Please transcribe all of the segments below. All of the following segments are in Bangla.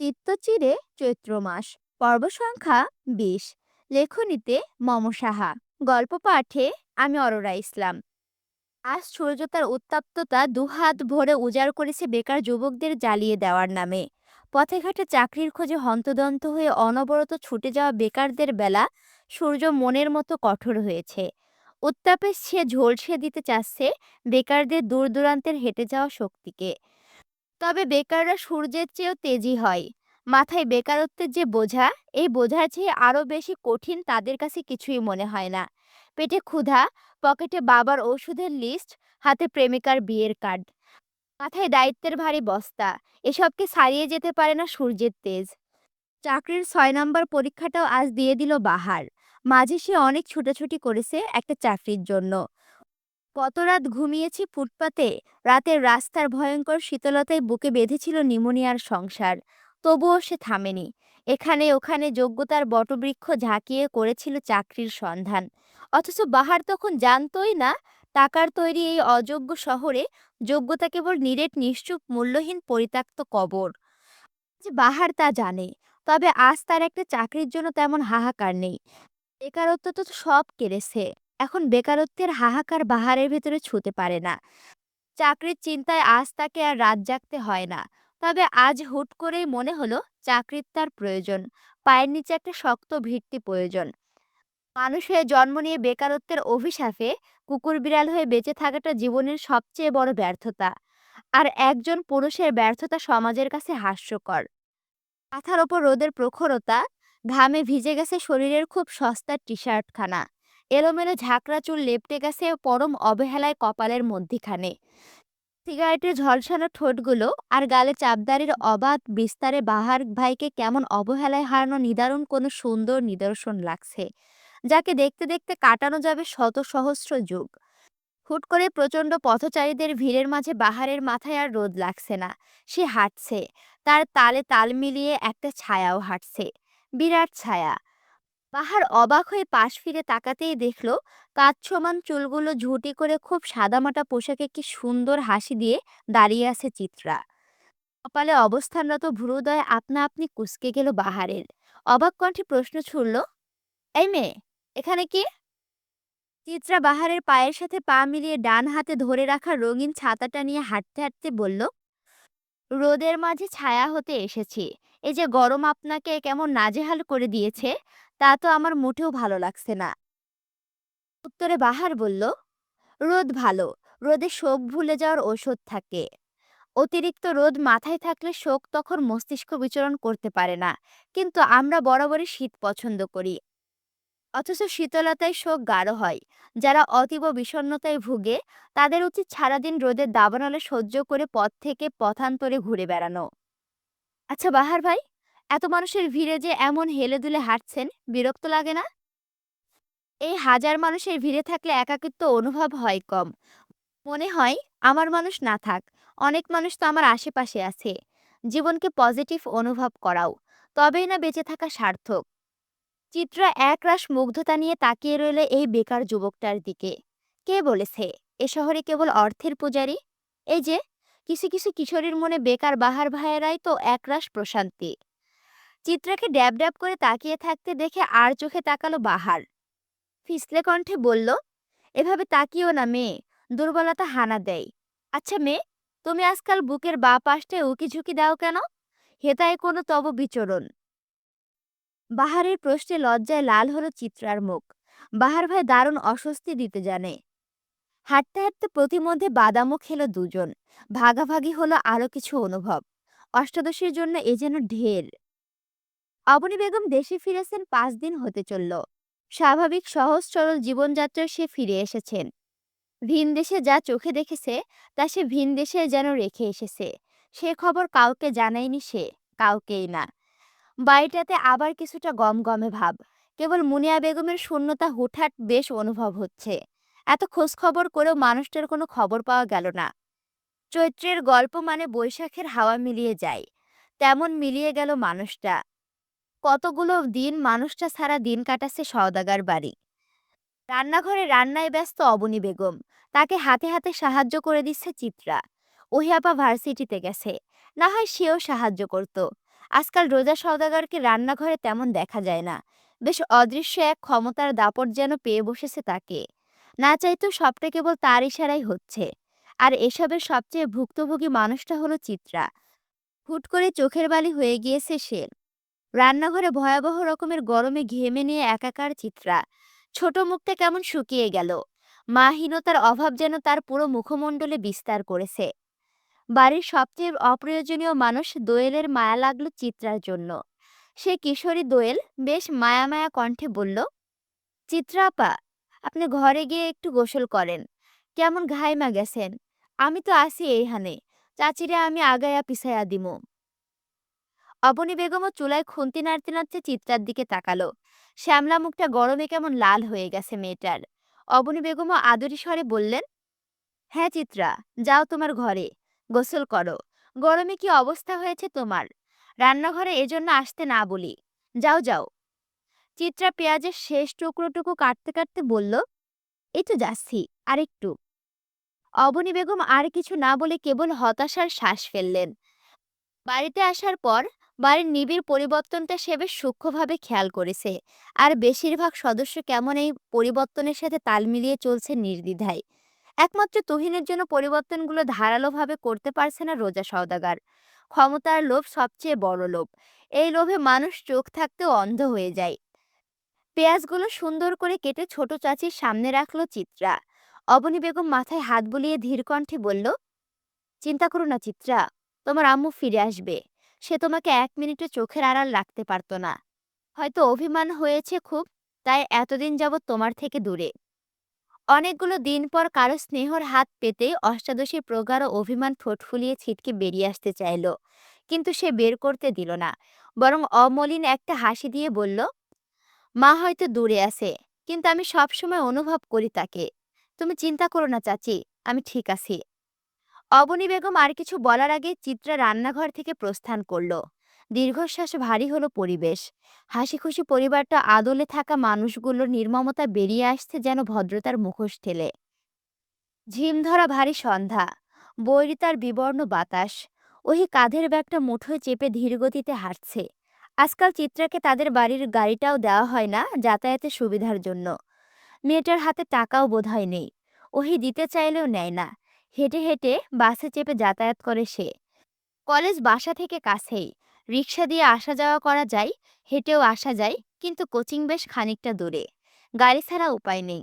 চিত্তচিরে চৈত্র মাস, পর্ব সংখ্যা বিশ। লেখনীতে মম সাহা। গল্প পাঠে আমি অরোরা ইসলাম। আজ সূর্য তার উত্তাপ্ততা দুহাত ভরে উজাড় করেছে বেকার যুবকদের জ্বালিয়ে দেওয়ার নামে। পথে ঘাটে চাকরির খোঁজে হন্তদন্ত হয়ে অনবরত ছুটে যাওয়া বেকারদের বেলা সূর্য মনের মতো কঠোর হয়েছে। উত্তাপে সে ঝলসে দিতে চাচ্ছে বেকারদের দূর দূরান্তের হেঁটে যাওয়া শক্তিকে। তবে বেকাররা সূর্যের চেয়েও তেজি হয়। মাথায় বেকারত্বের যে বোঝা, এই বোঝার চেয়ে আরও বেশি কঠিন তাদের কাছে কিছুই মনে হয় না। পেটে ক্ষুধা, পকেটে বাবার ওষুধের লিস্ট হাতে প্রেমিকার বিয়ের কার্ড মাথায় দায়িত্বের ভারী বস্তা, এসবকে ছাড়িয়ে যেতে পারে না সূর্যের তেজ। চাকরির ছয় নম্বর পরীক্ষাটাও আজ দিয়ে দিল বাহার। মাঝে সে অনেক ছুটাছুটি করেছে একটা চাকরির জন্য। কত রাত ঘুমিয়েছি ফুটপাতে? রাতের রাস্তার ভয়ঙ্কর শীতলতায় বুকে বেঁধেছিল নিমোনিয়ার সংসার। তবুও সে থামেনি। এখানে ওখানে যোগ্যতার বটবৃক্ষ ঝাঁকিয়ে করেছিল চাকরির সন্ধান। অথচ বাহার তখন জানতই না, টাকার তৈরি এই অযোগ্য শহরে যোগ্যতা কেবল নিরেট, নিশ্চুপ, মূল্যহীন, পরিত্যক্ত কবর। যে বাহার তা জানে, তবে আজ তার একটা চাকরির জন্য তেমন হাহাকার নেই। বেকারত্ব তো সব কেড়েছে। এখন বেকারত্বের হাহাকার বাহারের ভেতরে ছুঁতে পারে না। চাকরির চিন্তায় আজ তাকে আর রাত জাগতে হয় না। তবে আজ হুট করেই মনে হলো চাকরির তার প্রয়োজন, পায়ের নিচে একটা শক্ত ভিত্তি প্রয়োজন। মানুষ হয়ে জন্ম নিয়ে বেকারত্বের অভিশাপে কুকুর বিড়াল হয়ে বেঁচে থাকাটা জীবনের সবচেয়ে বড় ব্যর্থতা। আর একজন পুরুষের ব্যর্থতা সমাজের কাছে হাস্যকর। মাথার ওপর রোদের প্রখরতা, ঘামে ভিজে গেছে শরীরের খুব সস্তার টি শার্টখানা এলোমেলো ঝাঁকড়া চুল লেপটে গেছে পরম অবহেলায় কপালের মধ্যিখানে। সিগারেটের ঝলসানো ঠোঁটগুলো আর গালে চাপদারির অবাধ বিস্তারে বাহার ভাইকে কেমন অবহেলায় হারানো নিদারুণ কোনো সুন্দর নিদর্শন লাগছে, যাকে দেখতে দেখতে কাটানো যাবে শত সহস্র যুগ। হুট করে প্রচণ্ড পথচারীদের ভিড়ের মাঝে বাহারের মাথায় আর রোদ লাগছে না। সে হাঁটছে, তার তালে তাল মিলিয়ে একটা ছায়াও হাঁটছে। বিরাট ছায়া। বাহার অবাক হয়ে পাশ ফিরে তাকাতেই দেখল কাঁচ সমান চুলগুলো ঝুঁটি করে খুব সাদামাটা পোশাকে কি সুন্দর হাসি দিয়ে দাঁড়িয়ে আছে চিত্রা। কপালে অবস্থানরত ভ্রুদয় আপনা আপনি কুঁচকে গেল বাহারের। অবাক কণ্ঠে প্রশ্ন ছুড়ল, এই মেয়ে, এখানে কি? চিত্রা বাহারের পায়ের সাথে পা মিলিয়ে ডান হাতে ধরে রাখা রঙিন ছাতাটা নিয়ে হাঁটতে হাঁটতে বলল, রোদের মাঝে ছায়া হতে এসেছি। এই যে গরম আপনাকে কেমন নাজেহাল করে দিয়েছে। তা তো আমার মোটেও ভালো লাগছে না। উত্তরে বাহার বলল, রোদ ভালো, রোদে শোক ভুলে যাওয়ার ওষুধ থাকে। অতিরিক্ত রোদ মাথায় থাকলে শোক তখন মস্তিষ্ক বিচরণ করতে পারে না, কিন্তু আমরা বরাবরই শীত পছন্দ করি। অথচ শীতলতায় শোক গাঢ় হয়। যারা অতীব বিষণ্ণতায় ভুগে, তাদের উচিত সারাদিন রোদের দাবানলে সহ্য করে পথ থেকে পথান্তরে ঘুরে বেড়ানো। আচ্ছা বাহার ভাই এত মানুষের ভিড়ে যে এমন হেলে দুলে হাঁটছেন, বিরক্ত লাগে না? এই হাজার মানুষের ভিড়ে থাকলে একাকিত্ব অনুভব হয় কম। মনে হয়, আমার মানুষ না থাক, অনেক মানুষ তো আমার আশেপাশে আছে। জীবনকে পজিটিভ অনুভব করাও, তবেই না বেঁচে থাকা সার্থক। চিত্রা একরাশ মুগ্ধতা নিয়ে তাকিয়ে রইল এই বেকার যুবকটার দিকে। কে বলেছে? এ শহরে কেবল অর্থের পূজারী এই যে, কিছু কিছু কিশোরীর মনে বেকার বাহার ভাইয়েরাই তো একরাশ প্রশান্তি। চিত্রাকে ড্যাব ড্যাব করে তাকিয়ে থাকতে দেখে আর চোখে তাকালো বাহার। ফিসলে কণ্ঠে বলল, এভাবে তাকিও না মেয়ে, দুর্বলতা হানা দেয়। আচ্ছা মেয়ে, তুমি আজকাল বুকের বা পাশটায় উকি ঝুঁকি দাও কেন? হেতায় কোনো তব বিচরণ। বাহারের প্রশ্নে লজ্জায় লাল হলো চিত্রার মুখ। বাহার ভাই দারুণ অস্বস্তি দিতে জানে। হাঁটতে হাঁটতে প্রতিমধ্যে বাদামও খেলো দুজন। ভাগাভাগি হলো আরও কিছু অনুভব। অষ্টাদশীর জন্য এ যেন ঢের। অবনী বেগম দেশে ফিরেছেন পাঁচ দিন হতে চলল। স্বাভাবিক, সহজ, সরল জীবনযাত্রায় সে ফিরে এসেছেন। ভিন দেশে যা চোখে দেখেছে, তা সে ভিন দেশে যেন রেখে এসেছে। সে খবর কাউকে জানায়নি সে, কাউকেই না। বাড়িটাতে আবার কিছুটা গমগমে ভাব। কেবল মুনিয়া বেগমের শূন্যতা হুটহাট বেশ অনুভব হচ্ছে। এত খোঁজ খবর করেও মানুষটার কোনো খবর পাওয়া গেল না। চৈত্রের গল্প মানে বৈশাখের হাওয়া মিলিয়ে যায়। তেমন মিলিয়ে গেল মানুষটা। কতগুলো দিন মানুষটা ছাড়া দিন কাটাচ্ছে সওদাগার বাড়ি। রান্নাঘরে রান্নায় ব্যস্ত অবনী বেগম, তাকে হাতে হাতে সাহায্য করে দিচ্ছে চিত্রা। ওহিয়াপা ভার্সিটিতে গেছে, না হয় সেও সাহায্য করত। আজকাল রোজা সওদাগরকে রান্নাঘরে তেমন দেখা যায় না। বেশ অদৃশ্য এক ক্ষমতার দাপট যেন পেয়ে বসেছে তাকে। না চাইতো সবটা কেবল তার ইশারাই হচ্ছে। আর এসবের সবচেয়ে ভুক্তভোগী মানুষটা হলো চিত্রা। হুট করে চোখের বালি হয়ে গিয়েছে সে। রান্নাঘরে ভয়াবহ রকমের গরমে ঘেমে নিয়ে একাকার চিত্রা। ছোট মুখটা কেমন শুকিয়ে গেল। মাহীনতার অভাব যেন তার পুরো মুখমণ্ডলে বিস্তার করেছে। বাড়ির সবচেয়ে অপ্রয়োজনীয় মানুষ দোয়েলের মায়া লাগল চিত্রার জন্য। সে কিশোরী দোয়েল বেশ মায়া মায়া কণ্ঠে বলল, চিত্রা আপা, আপনি ঘরে গিয়ে একটু গোসল করেন। কেমন ঘাইমা গেছেন? আমি তো আসি এইখানে। চাচিরে আমি আগায়া পিছাইয়া দিমু। অবনী বেগমও চুলায় খুন্তি নাড়তে নাড়তে চিত্রার দিকে তাকালো। শ্যামলা মুখটা গরমে কেমন লাল হয়ে গেছে মেয়েটার। অবনী বেগমও আদরি স্বরে বললেন হ্যাঁ চিত্রা, যাও তোমার ঘরে, গোসল করো। গরমে কি অবস্থা হয়েছে তোমার? রান্নাঘরে এজন্য আসতে না বলি। যাও যাও। চিত্রা পেঁয়াজের শেষ টুকরোটুকু কাটতে কাটতে বলল, এই তো যাচ্ছি, আরেকটু। অবনী বেগম আর কিছু না বলে কেবল হতাশার শ্বাস ফেললেন। বাড়িতে আসার পর বাড়ির নিবিড় পরিবর্তনটা সে বেশ সূক্ষ্মভাবে খেয়াল করেছে। আর বেশিরভাগ সদস্য কেমন এই পরিবর্তনের সাথে তাল মিলিয়ে চলছে নির্দ্বিধায়। একমাত্র তুহিনের জন্য পরিবর্তনগুলো ধারালোভাবে করতে পারছে না রোজা সওদাগার। ক্ষমতার লোভ সবচেয়ে বড় লোভ। এই লোভে মানুষ চোখ থাকতেও অন্ধ হয়ে যায়। পেঁয়াজগুলো সুন্দর করে কেটে ছোট চাচির সামনে রাখল চিত্রা। অবনী বেগম মাথায় হাত বুলিয়ে ধীর কণ্ঠে বলল, চিন্তা করো না চিত্রা, তোমার আম্মু ফিরে আসবে। সে তোমাকে এক মিনিটে চোখের আড়াল রাখতে পারত না। হয়তো অভিমান হয়েছে খুব, তাই এতদিন যাবৎ তোমার থেকে দূরে। অনেকগুলো দিন পর কারও স্নেহর হাত পেতে অষ্টাদশীর প্রগাঢ় অভিমান ঠোঁট ফুলিয়ে ছিটকে বেরিয়ে আসতে চাইল, কিন্তু সে বের করতে দিল না, বরং অমলিন একটা হাসি দিয়ে বলল, মা হয়তো দূরে আছে, কিন্তু আমি সবসময় অনুভব করি তাকে। তুমি চিন্তা করো না, চাচি, আমি ঠিক আছি। অবনী বেগম আর কিছু বলার আগে চিত্রা রান্নাঘর থেকে প্রস্থান করল। দীর্ঘশ্বাস ভারী হলো পরিবেশ। হাসি খুশি পরিবারটা আদলে থাকা মানুষগুলোর নির্মমতা বেরিয়ে আসছে যেন ভদ্রতার মুখোশ ঠেলে। ঝিমধরা ভারী সন্ধ্যা। বৈরিতার বিবর্ণ বাতাস। ওহি কাঁধের ব্যাগটা মুঠোয় চেপে ধীরগতিতে হাঁটছে। আজকাল চিত্রাকে তাদের বাড়ির গাড়িটাও দেওয়া হয় না যাতায়াতের সুবিধার জন্য। মেয়েটার হাতে টাকাও বোধহয় নেই। ওহি দিতে চাইলেও নেয় না। হেঁটে হেঁটে বাসে চেপে যাতায়াত করে সে। কলেজ বাসা থেকে কাছেই। রিক্সা দিয়ে আসা যাওয়া করা যায়, হেঁটেও আসা যায়, কিন্তু কোচিং বেশ খানিকটা দূরে। গাড়ি ছাড়া উপায় নেই।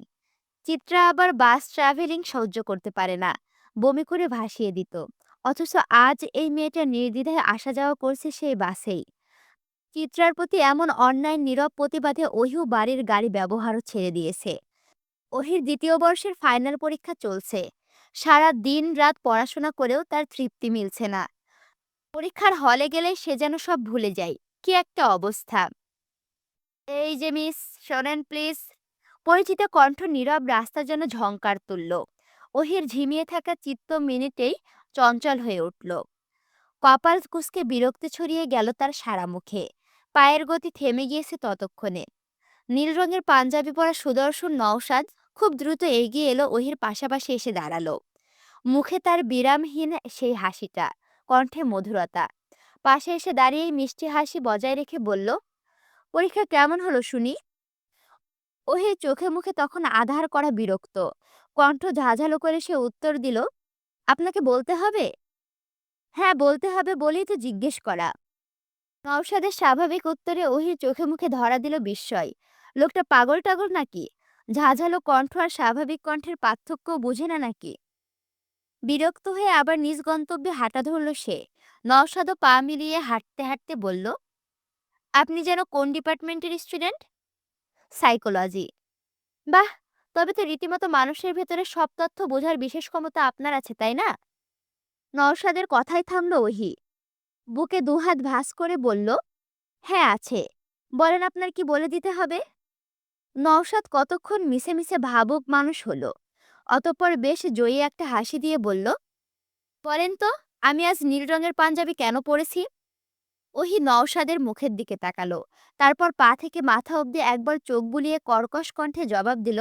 চিত্রা আবার বাস ট্রাভেলিং সহ্য করতে পারে না। বমি করে ভাসিয়ে দিত। অথচ আজ এই মেয়েটা নির্দ্বিধায় আসা যাওয়া করছে সেই বাসেই। চিত্রার প্রতি এমন অন্যায়, নীরব প্রতিবাদে ওহিও বাড়ির গাড়ি ব্যবহারও ছেড়ে দিয়েছে। ওহির দ্বিতীয় বর্ষের ফাইনাল পরীক্ষা চলছে। সারা দিন রাত পড়াশোনা করেও তার তৃপ্তি মিলছে না। পরীক্ষার হলে গেলে সে যেন সব ভুলে যায়। কি একটা অবস্থা। এই যে মিস, শোনেন প্লিজ। পরিচিত কণ্ঠ নীরব রাস্তার জন্য ঝংকার তুলল। ওহির ঝিমিয়ে থাকা চিত্ত মিনিটেই চঞ্চল হয়ে উঠল। কপাল কুসকে বিরক্তি ছড়িয়ে গেল তার সারা মুখে। পায়ের গতি থেমে গিয়েছে ততক্ষণে। নীল রঙের পাঞ্জাবি পরা সুদর্শন নওশাদ খুব দ্রুত এগিয়ে এলো ওহির পাশাপাশি এসে দাঁড়াল। মুখে তার বিরামহীন সেই হাসিটা, কণ্ঠে মধুরতা। পাশে এসে দাঁড়িয়ে মিষ্টি হাসি বজায় রেখে বলল, পরীক্ষা কেমন হলো শুনি? ওহে, চোখে মুখে তখন আধার করা বিরক্ত। কণ্ঠ ঝাঝালো করে সে উত্তর দিল, আপনাকে বলতে হবে? হ্যাঁ বলতে হবে বলেই তো জিজ্ঞেস করা। নওশাদের স্বাভাবিক উত্তরে ওহির চোখে মুখে ধরা দিল বিস্ময়। লোকটা পাগল টাগল নাকি? ঝাঝালো কণ্ঠ আর স্বাভাবিক কণ্ঠের পার্থক্য বুঝে না নাকি? বিরক্ত হয়ে আবার নিজ গন্তব্যে হাঁটা ধরল সে। নওশাদও পা মিলিয়ে হাঁটতে হাঁটতে বলল, আপনি যেন কোন ডিপার্টমেন্টের স্টুডেন্ট? সাইকোলজি। বাহ! তবে তো রীতিমতো মানুষের ভেতরে সব তথ্য বোঝার বিশেষ ক্ষমতা আপনার আছে, তাই না? নওশাদের কথাই থামলো ওহি। বুকে দুহাত ভাস করে বলল হ্যাঁ আছে। বলেন আপনার কি বলে দিতে হবে? নওশাদ কতক্ষণ মিশে মিশে ভাবুক মানুষ হলো। অতঃপর বেশ জয়ী একটা হাসি দিয়ে বলল, বলেন তো, আমি আজ নীল রঙের পাঞ্জাবি কেন পরেছি? ওহি নওশাদের মুখের দিকে তাকালো, তারপর পা থেকে মাথা অবধি একবার চোখ বুলিয়ে কর্কশ কণ্ঠে জবাব দিল,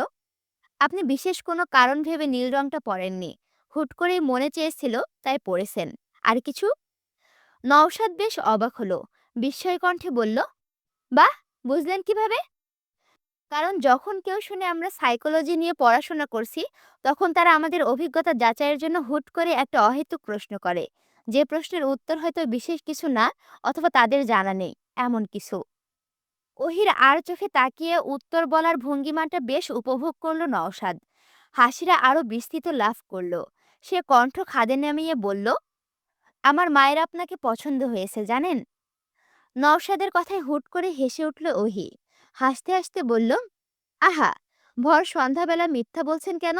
আপনি বিশেষ কোনো কারণ ভেবে নীল রংটা পরেননি, হুট করেই মনে চেয়েছিল তাই পড়েছেন আর কিছু? নওশাদ বেশ অবাক হলো বিস্ময় কণ্ঠে বলল, বাহ, বুঝলেন কীভাবে? কারণ যখন কেউ শুনে আমরা সাইকোলজি নিয়ে পড়াশোনা করছি, তখন তারা আমাদের অভিজ্ঞতা যাচাইয়ের জন্য হুট করে একটা অহেতুক প্রশ্ন করে। যে প্রশ্নের উত্তর হয়তো বিশেষ কিছু না, অথবা তাদের জানা নেই, এমন কিছু। ওহির আর চোখে তাকিয়ে উত্তর বলার ভঙ্গিমাটা বেশ উপভোগ করল নওশাদ। হাসিরা আরও বিস্তৃত লাভ করল। সে কণ্ঠ খাদে নামিয়ে বলল, আমার মায়ের আপনাকে পছন্দ হয়েছে, জানেন? নওশাদের কথায় হুট করে হেসে উঠল ওহি হাসতে হাসতে বলল, আহা, ভর সন্ধ্যাবেলা মিথ্যা বলছেন কেন?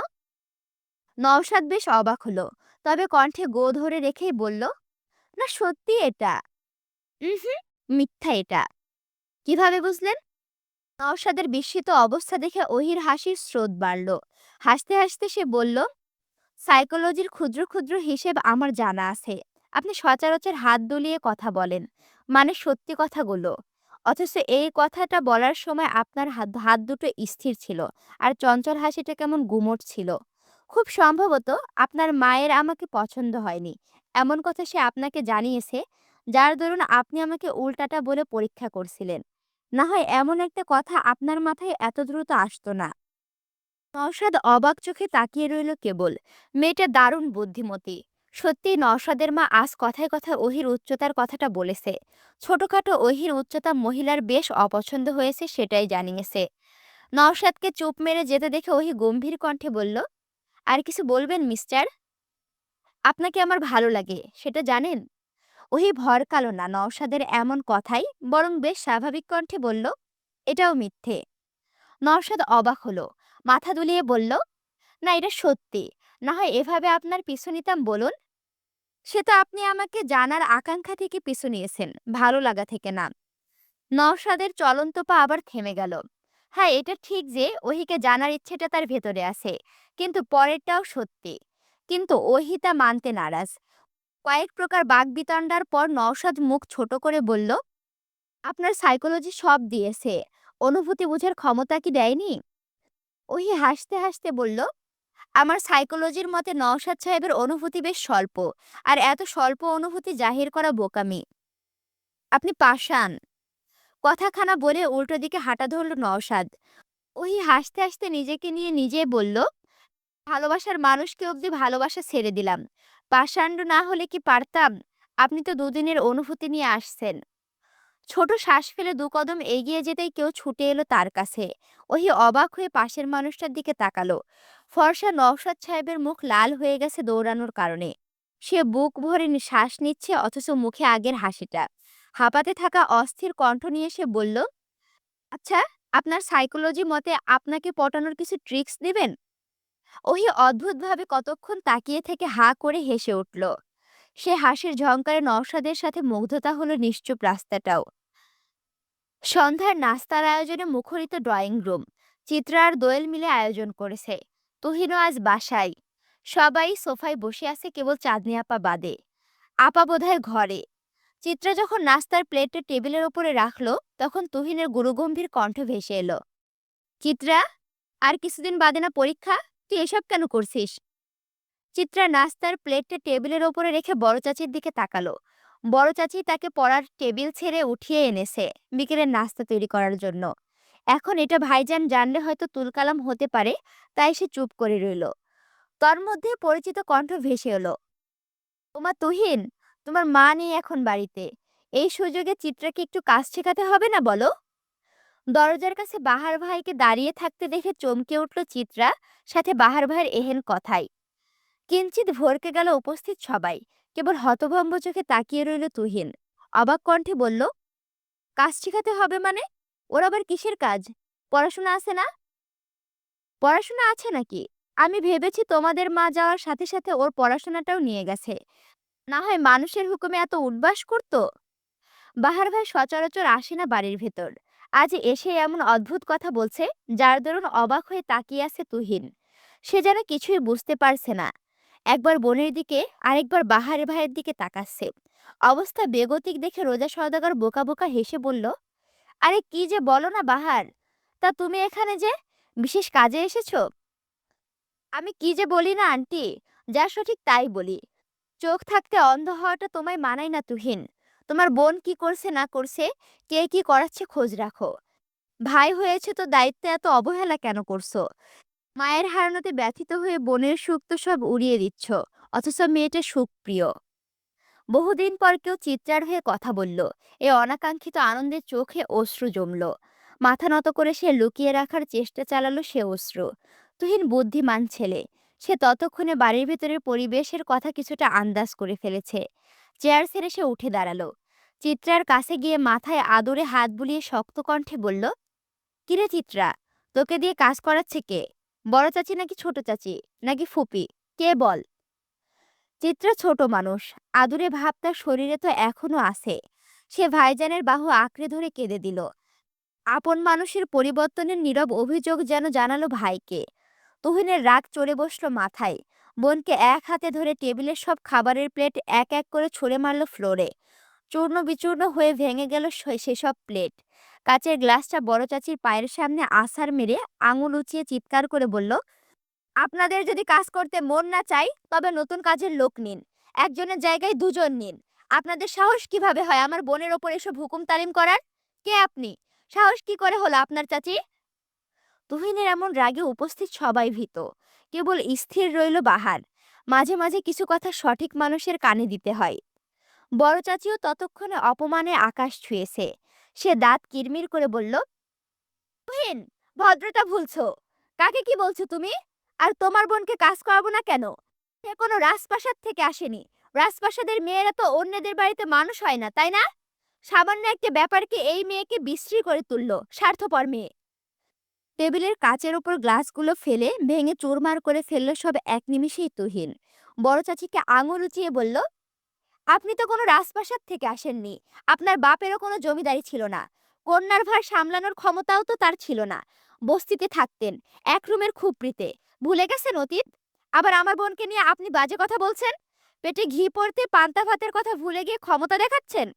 নওশাদ বেশ অবাক হলো, তবে কণ্ঠে গো ধরে রেখেই বলল, না, সত্যি এটা। হুম, মিথ্যা এটা। কীভাবে বুঝলেন? নওশাদের বিস্মিত অবস্থা দেখে ওহির হাসির স্রোত বাড়ল। হাসতে হাসতে সে বলল, সাইকোলজির ক্ষুদ্র ক্ষুদ্র হিসেব আমার জানা আছে। আপনি সচরাচর হাত দুলিয়ে কথা বলেন। মানে সত্যি কথাগুলো। অথচ এই কথাটা বলার সময় আপনার হাত হাত দুটো স্থির ছিল। আর চঞ্চল হাসিটা কেমন গুমট ছিল। খুব সম্ভবত আপনার মায়ের আমাকে পছন্দ হয়নি। এমন কথা সে আপনাকে জানিয়েছে, যার দরুন আপনি আমাকে উল্টাটা বলে পরীক্ষা করছিলেন। না হয় এমন একটা কথা আপনার মাথায় এত দ্রুত আসতো না। নওশাদ অবাক চোখে তাকিয়ে রইল কেবল। মেয়েটা দারুণ বুদ্ধিমতী। সত্যি নওশাদের মা আজ কথায় কথায় ওহির উচ্চতার কথাটা বলেছে। ছোটখাটো ওহির উচ্চতা মহিলার বেশ অপছন্দ হয়েছে সেটাই জানিয়েছে। নওশাদকে চুপ মেরে যেতে দেখে ওহি গম্ভীর কণ্ঠে বলল, আর কিছু বলবেন, মিস্টার? আপনাকে আমার ভালো লাগে, সেটা জানেন? ওহি ভরকালো না, নওশাদের এমন কথাই বরং বেশ স্বাভাবিক কণ্ঠে বলল, এটাও মিথ্যে। নওশাদ অবাক হলো, মাথা দুলিয়ে বলল, না, এটা সত্যি। না হয় এভাবে আপনার পিছু নিতাম বলুন? সে তো আপনি আমাকে জানার আকাঙ্ক্ষা থেকে পিছু নিয়েছেন, ভালো লাগা থেকে না। নওশাদের চলন্ত পা আবার থেমে গেল। হ্যাঁ এটা ঠিক যে ওহিকে জানার ইচ্ছেটা তার ভেতরে আছে, কিন্তু পরেরটাও সত্যি। কিন্তু ওহি তা মানতে নারাজ। কয়েক প্রকার বাগবিতণ্ডার পর নওশাদ মুখ ছোট করে বলল, আপনার সাইকোলজি সব দিয়েছে। অনুভূতি বুঝার ক্ষমতা কি দেয়নি? ওহি হাসতে হাসতে বলল আমার সাইকোলজির মতে নওশাদ সাহেবের অনুভূতি বেশ স্বল্প। আর এত স্বল্প অনুভূতি জাহির করা বোকামি। আপনি পাষাণ। কথাখানা বলে উল্টো দিকে হাঁটা ধরল নওশাদ। ওই হাসতে হাসতে নিজেকে নিয়ে নিজে বলল, ভালোবাসার মানুষকে অবধি ভালোবাসা ছেড়ে দিলাম। পাষাণ্ড না হলে কি পারতাম? আপনি তো দুদিনের অনুভূতি নিয়ে আসছেন। ছোট শ্বাস ফেলে দু কদম এগিয়ে যেতেই কেউ ছুটে এলো তার কাছে। ওহি অবাক হয়ে পাশের মানুষটার দিকে তাকালো। ফর্সা নওশাদ সাহেবের মুখ লাল হয়ে গেছে দৌড়ানোর কারণে। সে বুক ভরে শ্বাস নিচ্ছে, অথচ মুখে আগের হাসিটা। হাঁপাতে থাকা অস্থির কণ্ঠ নিয়ে সে বলল আচ্ছা আপনার সাইকোলজি মতে আপনাকে পটানোর কিছু ট্রিক্স দিবেন? ওহি অদ্ভুতভাবে কতক্ষণ তাকিয়ে থেকে হা করে হেসে উঠল। সে হাসির ঝংকারে নওশাদের সাথে মুগ্ধতা হলো নিশ্চুপ রাস্তাটাও। সন্ধ্যার নাস্তার আয়োজনে মুখরিত ড্রয়িং রুম। চিত্রা আর দোয়েল মিলে আয়োজন করেছে। তুহিনও আজ বাসায়। সবাই সোফায় বসে আছে কেবল চাঁদনি আপা বাদে। আপা বোধহয় ঘরে। চিত্রা যখন নাস্তার প্লেটটা টেবিলের ওপরে রাখল, তখন তুহিনের গুরুগম্ভীর কণ্ঠ ভেসে এলো। চিত্রা, আর কিছুদিন বাদে না পরীক্ষা? তুই এসব কেন করছিস? চিত্রা নাস্তার প্লেটটা টেবিলের ওপরে রেখে বড় চাচির দিকে তাকালো। বড় চাচি তাকে পড়ার টেবিল ছেড়ে উঠিয়ে এনেছে বিকেলের নাস্তা তৈরি করার জন্য। এখন এটা ভাইজান জানলে হয়তো তুলকালাম হতে পারে, তাই সে চুপ করে রইল। তার মধ্যে পরিচিত কণ্ঠ ভেসে এলো, তোমার তুহিন, তোমার মা নেই এখন বাড়িতে। এই সুযোগে চিত্রাকে একটু কাজ শেখাতে হবে না বলো? দরজার কাছে বাহার ভাইকে দাঁড়িয়ে থাকতে দেখে চমকে উঠল চিত্রা, সাথে বাহার ভাইয়ের এহেন কথাই। কিঞ্চিত ভরকে গেল উপস্থিত সবাই। কেবল হতভম্ব চোখে তাকিয়ে রইল তুহিন। অবাক কণ্ঠে বলল, কাজ শেখাতে হবে মানে? ওর আবার কিসের কাজ? পড়াশোনা আছে না? পড়াশোনা আছে নাকি? আমি ভেবেছি তোমাদের মা যাওয়ার সাথে সাথে ওর পড়াশোনাটাও নিয়ে গেছে। না হয় মানুষের হুকুমে এত উঠবাস করতো? বাহার ভাই সচরাচর আসে না বাড়ির ভেতর। আজ এসে এমন অদ্ভুত কথা বলছে, যার দরুন অবাক হয়ে তাকিয়ে আছে তুহিন। সে যেন কিছুই বুঝতে পারছে না। একবার বোনের দিকে, আরেকবার বাহার ভাইয়ের দিকে তাকাচ্ছে। অবস্থা বেগতিক দেখে রোজা সওদাগর বোকা বোকা হেসে বলল, আরে কি যে বলো না বাহার, তা তুমি এখানে যে বিশেষ কাজে এসেছ? আমি কি যে বলি না, আন্টি, যা সঠিক তাই বলি। চোখ থাকতে অন্ধ হওয়াটা তোমায় মানায় না, তুহিন। তোমার বোন কি করছে না করছে, কে কি করাচ্ছে খোঁজ রাখো। ভাই হয়েছে তো দায়িত্বে এত অবহেলা কেন করছ? মায়ের হারানোতে ব্যথিত হয়ে বোনের সুখ তো সব উড়িয়ে দিচ্ছ, অথচ মেয়েটা সুখপ্রিয়। বহুদিন পর কেউ চিৎকার হয়ে কথা বলল, এ অনাকাঙ্ক্ষিত আনন্দের চোখে অশ্রু জমল। মাথা নত করে সে লুকিয়ে রাখার চেষ্টা চালালো সে অশ্রু। তুহিন বুদ্ধিমান ছেলে, সে ততক্ষণে বাড়ির ভেতরের পরিবেশের কথা কিছুটা আন্দাজ করে ফেলেছে। চেয়ার ছেড়ে সে উঠে দাঁড়াল। চিত্রার কাছে গিয়ে মাথায় আদরে হাত বুলিয়ে শক্ত কণ্ঠে বলল, কিরে চিত্রা, তোকে দিয়ে কাজ করাচ্ছে কে? বড় চাচি নাকি ছোট চাচি? নাকি ফুপি? কে বল? চিত্রা ছোট মানুষ। আদুরে ভাব তার শরীরে তো এখনও আছে। সে ভাইজানের বাহু আঁকড়ে ধরে কেঁদে দিল। আপন মানুষের পরিবর্তনের নীরব অভিযোগ যেন জানালো ভাইকে। তুহিনের রাগ চড়ে বসল মাথায়। বোনকে এক হাতে ধরে টেবিলের সব খাবারের প্লেট এক এক করে ছুঁড়ে মারল ফ্লোরে। চূর্ণ বিচূর্ণ হয়ে ভেঙে গেল সেসব প্লেট। কাচের গ্লাসটা বড় চাচির পায়ের সামনে আছাড় মেরে আঙুল উঁচিয়ে চিৎকার করে বলল, আপনাদের যদি কাজ করতে মন না চাই তবে নতুন কাজের লোক নিন। একজনের জায়গায় দুজন নিন। আপনাদের সাহস কীভাবে হয় আমার বোনের ওপর এসব হুকুম তালিম করার? কে আপনি? সাহস কি করে হলো আপনার চাচি? তুহিনের এমন রাগে উপস্থিত সবাই ভীত। কেবল স্থির রইল বাহার। মাঝে মাঝে কিছু কথা সঠিক মানুষের কানে দিতে হয়। বড় চাচিও ততক্ষণে অপমানে আকাশ ছুঁয়েছে। সে দাঁত কিরমির করে বলল তুহিন ভদ্রতা ভুলছো। কাকে কি বলছো তুমি? আর তোমার বোনকে কাজ করাবো না কেন? সে কোনো রাজপ্রাসাদ থেকে আসেনি। রাজপ্রাসাদের মেয়েরা তো অন্যদের বাড়িতে মানুষ হয় না, তাই না? সামান্য একটা ব্যাপারকে এই মেয়েকে বিশ্রী করে তুলল, স্বার্থপর মেয়ে। টেবিলের কাচের ওপর গ্লাসগুলো ফেলে ভেঙে চুরমার করে ফেলল সব এক নিমিষেই তুহিন। বড় চাচিকে আঙুল উঁচিয়ে বলল আপনি তো কোনো রাজপ্রাসাদ থেকে আসেননি। আপনার বাপেরও কোনো জমিদারি ছিল না। কন্যার ভার সামলানোর ক্ষমতাও তো তার ছিল না। বস্তিতে থাকতেন, এক রুমের খুপড়িতে ভুলে গেছেন অতীত? আবার আমার বোনকে নিয়ে আপনি বাজে কথা বলছেন? পেটে ঘি পড়তে পান্তা ভাতের কথা ভুলে গিয়ে ক্ষমতা দেখাচ্ছেন?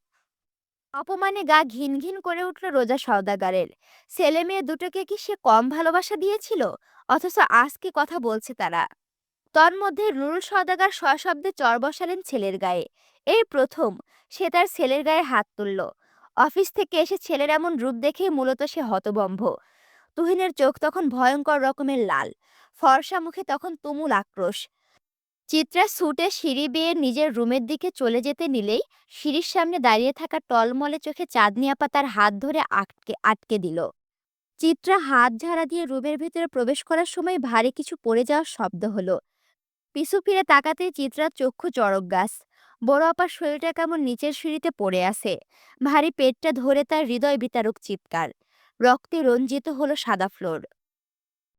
অপমানে গা ঘিন ঘিন করে উঠল রোজা সওদাগারের। ছেলে মেয়ে দুটোকে কি সে কম ভালোবাসা দিয়েছিল? অথচ আজকে কথা বলছে তারা। তন্মধ্যে নুরুল সওদাগার সশব্দে চর বসালেন ছেলের গায়ে। এই প্রথম। সে তার ছেলের গায়ে হাত তুলল। অফিস থেকে এসে ছেলের এমন রূপ দেখেই মূলত সে হতবম্ব তুহিনের চোখ তখন ভয়ঙ্কর রকমের লাল, ফর্সা মুখে তখন তুমুল আক্রোশ। চিত্রা ছুটে সিঁড়ি বেয়ে নিজের রুমের দিকে চলে যেতে নিলেই সিঁড়ির সামনে দাঁড়িয়ে থাকা টলমলে চোখে চাঁদনি আপা তার হাত ধরে আটকে আটকে দিল। চিত্রা হাত ঝাড়া দিয়ে রুমের ভেতরে প্রবেশ করার সময় ভারী কিছু পড়ে যাওয়ার শব্দ হলো। পিছু ফিরে তাকাতেই চিত্রার চক্ষু চড়ক গাছ বড় আপার শরীরটা কেমন নিচের সিঁড়িতে পড়ে আছে? ভারী পেটটা ধরে তার হৃদয় বিতারক চিৎকার। রক্তে রঞ্জিত হলো সাদা ফ্লোর।